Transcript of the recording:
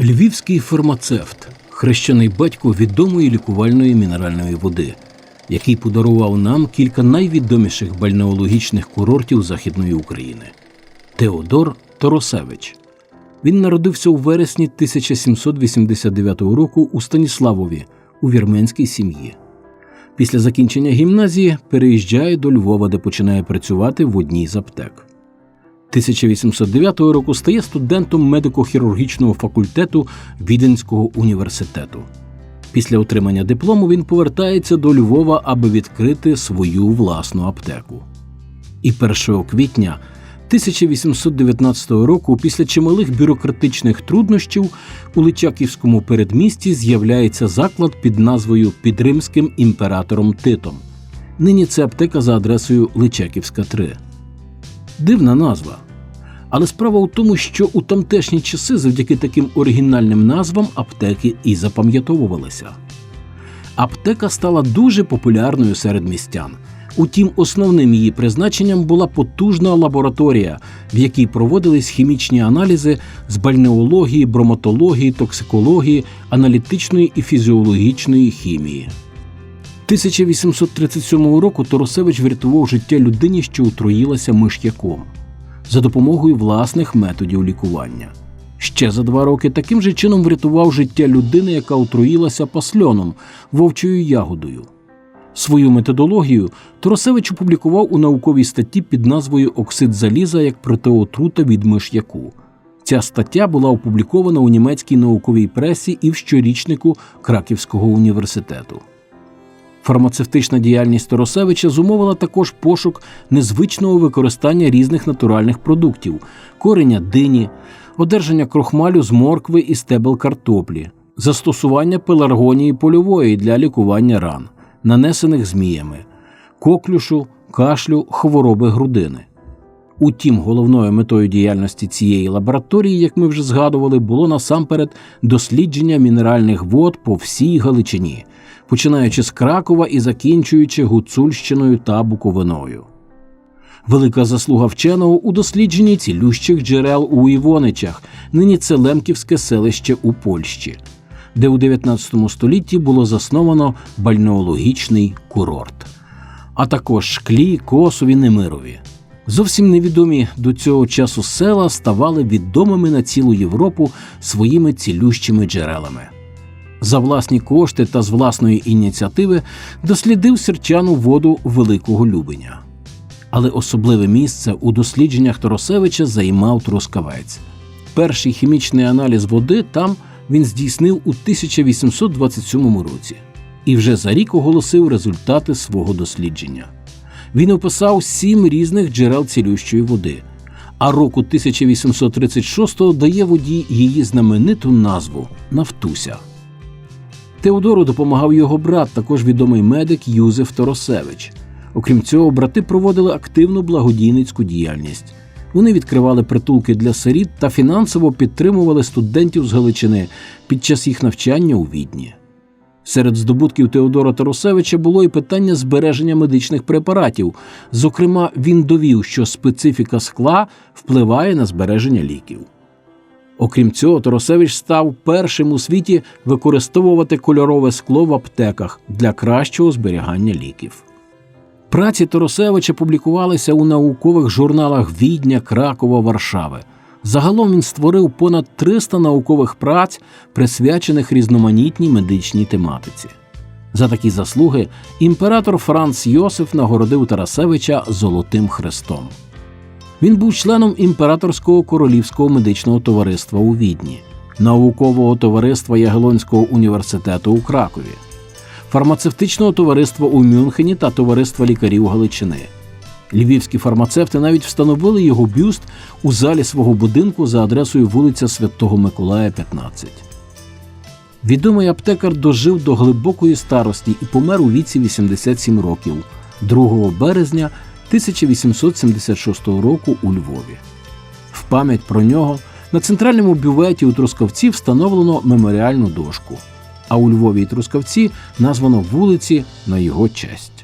Львівський фармацевт, хрещений батько відомої лікувальної мінеральної води, який подарував нам кілька найвідоміших бальнеологічних курортів Західної України Теодор Торосевич. Він народився у вересні 1789 року у Станіславові у вірменській сім'ї. Після закінчення гімназії переїжджає до Львова, де починає працювати в одній з аптек. 1809 року стає студентом медико-хірургічного факультету Віденського університету. Після отримання диплому він повертається до Львова, аби відкрити свою власну аптеку. І 1 квітня 1819 року, після чималих бюрократичних труднощів, у Личаківському передмісті з'являється заклад під назвою Під Римським імператором Титом. Нині це аптека за адресою Личаківська 3. Дивна назва. Але справа у тому, що у тамтешні часи завдяки таким оригінальним назвам аптеки і запам'ятовувалися. Аптека стала дуже популярною серед містян. Утім, основним її призначенням була потужна лабораторія, в якій проводились хімічні аналізи з бальнеології, броматології, токсикології, аналітичної і фізіологічної хімії. 1837 року Торосевич врятував життя людині, що отруїлася миш'яком за допомогою власних методів лікування. Ще за два роки таким же чином врятував життя людини, яка отруїлася пасльоном вовчою ягодою. Свою методологію Торосевич опублікував у науковій статті під назвою Оксид заліза як протиотрута від миш'яку. Ця стаття була опублікована у німецькій науковій пресі і в щорічнику Краківського університету. Фармацевтична діяльність Торосевича зумовила також пошук незвичного використання різних натуральних продуктів кореня дині, одержання крохмалю з моркви і стебел картоплі, застосування пеларгонії польової для лікування ран, нанесених зміями, коклюшу, кашлю, хвороби грудини. Утім, головною метою діяльності цієї лабораторії, як ми вже згадували, було насамперед дослідження мінеральних вод по всій Галичині, починаючи з Кракова і закінчуючи Гуцульщиною та Буковиною. Велика заслуга вченого у дослідженні цілющих джерел у Івоничах, нині це Лемківське селище у Польщі, де у 19 столітті було засновано бальнеологічний курорт, а також шклі, косові, немирові. Зовсім невідомі до цього часу села ставали відомими на цілу Європу своїми цілющими джерелами. За власні кошти та з власної ініціативи дослідив сірчану воду Великого Любеня. Але особливе місце у дослідженнях Торосевича займав Трускавець. Перший хімічний аналіз води там він здійснив у 1827 році і вже за рік оголосив результати свого дослідження. Він описав сім різних джерел цілющої води, а року 1836 дає воді її знамениту назву Нафтуся. Теодору допомагав його брат, також відомий медик Юзеф Торосевич. Окрім цього, брати проводили активну благодійницьку діяльність. Вони відкривали притулки для сиріт та фінансово підтримували студентів з Галичини під час їх навчання у Відні. Серед здобутків Теодора Тарусевича було і питання збереження медичних препаратів. Зокрема, він довів, що специфіка скла впливає на збереження ліків. Окрім цього, Торосевич став першим у світі використовувати кольорове скло в аптеках для кращого зберігання ліків. Праці Торосевича публікувалися у наукових журналах Відня, Кракова, Варшави. Загалом він створив понад 300 наукових праць, присвячених різноманітній медичній тематиці. За такі заслуги імператор Франц Йосиф нагородив Тарасевича Золотим Хрестом. Він був членом імператорського королівського медичного товариства у Відні, наукового товариства Ягелонського університету у Кракові, фармацевтичного товариства у Мюнхені та товариства лікарів Галичини. Львівські фармацевти навіть встановили його бюст у залі свого будинку за адресою вулиця Святого Миколая, 15. Відомий аптекар дожив до глибокої старості і помер у віці 87 років 2 березня 1876 року у Львові. В пам'ять про нього на центральному бюветі у Трускавці встановлено меморіальну дошку, а у Львові і Трускавці названо вулиці на його честь.